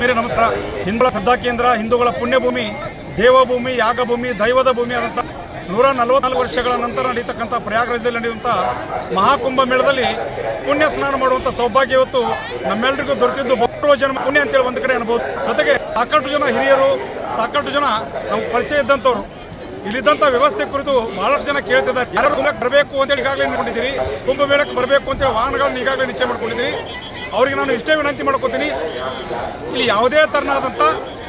ಮೇರೆ ನಮಸ್ಕಾರ. ಹಿಂದುಗಳ ಶ್ರದ್ಧಾ ಕೇಂದ್ರ, ಹಿಂದೂಗಳ ಪುಣ್ಯಭೂಮಿ, ದೇವಭೂಮಿ, ಯಾಗಭೂಮಿ, ದೈವದ ಭೂಮಿ ಆದಂಥ ನೂರ ನಲವತ್ನಾಲ್ಕು ವರ್ಷಗಳ ನಂತರ ನಡೀತಕ್ಕಂಥ ಪ್ರಯಾಗರಾಜದಲ್ಲಿ ನಡೆಯುವಂಥ ಮಹಾಕುಂಭ ಮೇಳದಲ್ಲಿ ಪುಣ್ಯ ಸ್ನಾನ ಮಾಡುವಂಥ ಸೌಭಾಗ್ಯ ಇವತ್ತು ನಮ್ಮೆಲ್ಲರಿಗೂ ದೊರೆತಿದ್ದು. ಬಹಳ ಜನ ಪುಣ್ಯ ಅಂತೇಳಿ ಒಂದು ಕಡೆ ಅನ್ಬೋದು. ಜೊತೆಗೆ ಸಾಕಷ್ಟು ಜನ ಹಿರಿಯರು, ಸಾಕಷ್ಟು ಜನ ನಮ್ಗೆ ಪರಿಚಯ ಇದ್ದಂಥವ್ರು. ಇಲ್ಲಿದ್ದಂಥ ವ್ಯವಸ್ಥೆ ಕುರಿತು ಬಹಳಷ್ಟು ಜನ ಕೇಳ್ತಿದ್ದಾರೆ. ಯಾರು ಕುಂಭಕ್ಕೆ ಬರಬೇಕು ಅಂತೇಳಿ ಈಗಾಗಲೇ ನೋಡಿದ್ದೀರಿ. ಕುಂಭ ಮೇಳಕ್ಕೆ ಬರಬೇಕು ಅಂತೇಳಿ ವಾಹನಗಳನ್ನು ಈಗಾಗಲೇ ನಿಶ್ಚಯ ಮಾಡ್ಕೊಂಡಿದ್ದೀರಿ. ಅವರಿಗೆ ನಾನು ಇಷ್ಟೇ ವಿನಂತಿ ಮಾಡ್ಕೋತೀನಿ. ಇಲ್ಲಿ ಯಾವುದೇ ತರನಾದಂಥ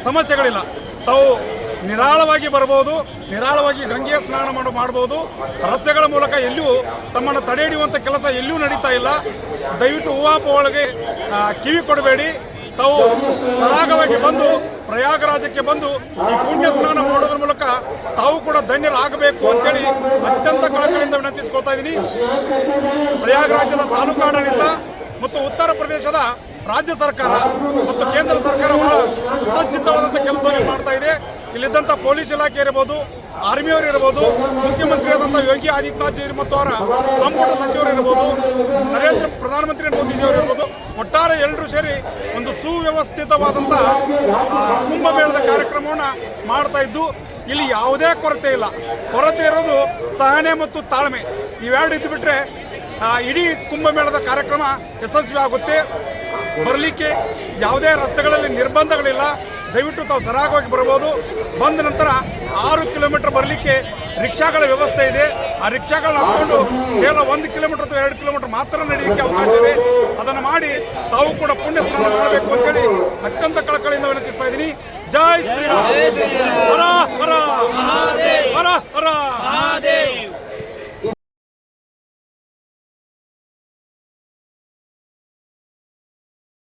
ಸಮಸ್ಯೆಗಳಿಲ್ಲ. ತಾವು ನಿರಾಳವಾಗಿ ಬರಬಹುದು, ನಿರಾಳವಾಗಿ ಗಂಗೆಯ ಸ್ನಾನ ಮಾಡು ಮಾಡಬಹುದು ರಸ್ತೆಗಳ ಮೂಲಕ ಎಲ್ಲಿಯೂ ತಮ್ಮನ್ನು ತಡೆ ಹಿಡಿಯುವಂಥ ಕೆಲಸ ಎಲ್ಲಿಯೂ ನಡೀತಾ ಇಲ್ಲ. ದಯವಿಟ್ಟು ಹೂವಾಪೊಳಗೆ ಒಳಗೆ ಕಿವಿ ಕೊಡಬೇಡಿ. ತಾವು ಸರಾಗವಾಗಿ ಬಂದು ಪ್ರಯಾಗರಾಜಕ್ಕೆ ಬಂದು ಈ ಪುಣ್ಯ ಸ್ನಾನ ಮಾಡೋದ್ರ ಮೂಲಕ ತಾವು ಕೂಡ ಧನ್ಯರಾಗಬೇಕು ಅಂತೇಳಿ ಅತ್ಯಂತ ಕಳಕಳಿಯಿಂದ ವಿನಂತಿಸ್ಕೊಳ್ತಾ ಇದ್ದೀನಿ. ಪ್ರಯಾಗರಾಜದ ತಾಲೂಕಾಡಳಿತ ಮತ್ತು ಉತ್ತರ ಪ್ರದೇಶದ ರಾಜ್ಯ ಸರ್ಕಾರ ಮತ್ತು ಕೇಂದ್ರ ಸರ್ಕಾರ ಬಹಳ ಸುಸಜ್ಜಿತವಾದಂಥ ಕೆಲಸವನ್ನು ಮಾಡ್ತಾ ಇದೆ. ಇಲ್ಲಿದ್ದಂಥ ಪೊಲೀಸ್ ಇಲಾಖೆ ಇರಬಹುದು ಆರ್ಮಿಯವರು ಇರಬಹುದು ಮುಖ್ಯಮಂತ್ರಿಯಾದಂಥ ಯೋಗಿ ಆದಿತ್ಯನಾಥ್ ಮತ್ತು ಅವರ ಸಂಪುಟ ಸಚಿವರು ಇರಬಹುದು ನರೇಂದ್ರ ಪ್ರಧಾನಮಂತ್ರಿ ಮೋದಿಜಿಯವರು ಇರ್ಬೋದು ಒಟ್ಟಾರೆ ಎಲ್ಲರೂ ಸೇರಿ ಒಂದು ಸುವ್ಯವಸ್ಥಿತವಾದಂಥ ಕುಂಭಮೇಳದ ಕಾರ್ಯಕ್ರಮವನ್ನು ಮಾಡ್ತಾ ಇದ್ದು ಇಲ್ಲಿ ಯಾವುದೇ ಕೊರತೆ ಇಲ್ಲ. ಕೊರತೆ ಇರೋದು ಸಹನೆ ಮತ್ತು ತಾಳ್ಮೆ. ಇವೆರಡು ಇದ್ದು ಬಿಟ್ರೆ ಆ, ಇಡೀ ಕುಂಭಮೇಳದ ಕಾರ್ಯಕ್ರಮ ಯಶಸ್ವಿ ಆಗುತ್ತೆ ಬರಲಿಕ್ಕೆ ಯಾವುದೇ ರಸ್ತೆಗಳಲ್ಲಿ ನಿರ್ಬಂಧಗಳಿಲ್ಲ. ದಯವಿಟ್ಟು ತಾವು ಸರಾಗವಾಗಿ ಬರಬಹುದು ಬಂದ ನಂತರ ಆರು ಕಿಲೋಮೀಟರ್ ಬರಲಿಕ್ಕೆ ರಿಕ್ಷಾಗಳ ವ್ಯವಸ್ಥೆ ಇದೆ. ಆ ರಿಕ್ಷಾಗಳನ್ನ ಹಾಕೊಂಡು ಕೇವಲ ಒಂದು ಕಿಲೋಮೀಟರ್ ಅಥವಾ ಎರಡು ಕಿಲೋಮೀಟರ್ ಮಾತ್ರ ನಡೆಯಲಿಕ್ಕೆ ಅವಕಾಶ ಇದೆ. ಅದನ್ನು ಮಾಡಿ ತಾವು ಕೂಡ ಪುಣ್ಯ ಸ್ನಾನ ಮಾಡಬೇಕು ಅಂತೇಳಿ ಅತ್ಯಂತ ಕಳಕಳಿಯಿಂದ ವಿನಂತಿಸ್ತಾ ಇದ್ದೀನಿ. ಜೈ ಶ್ರೀರಾಮ್. ಹರ ಹರ. ಹರ ಹರ.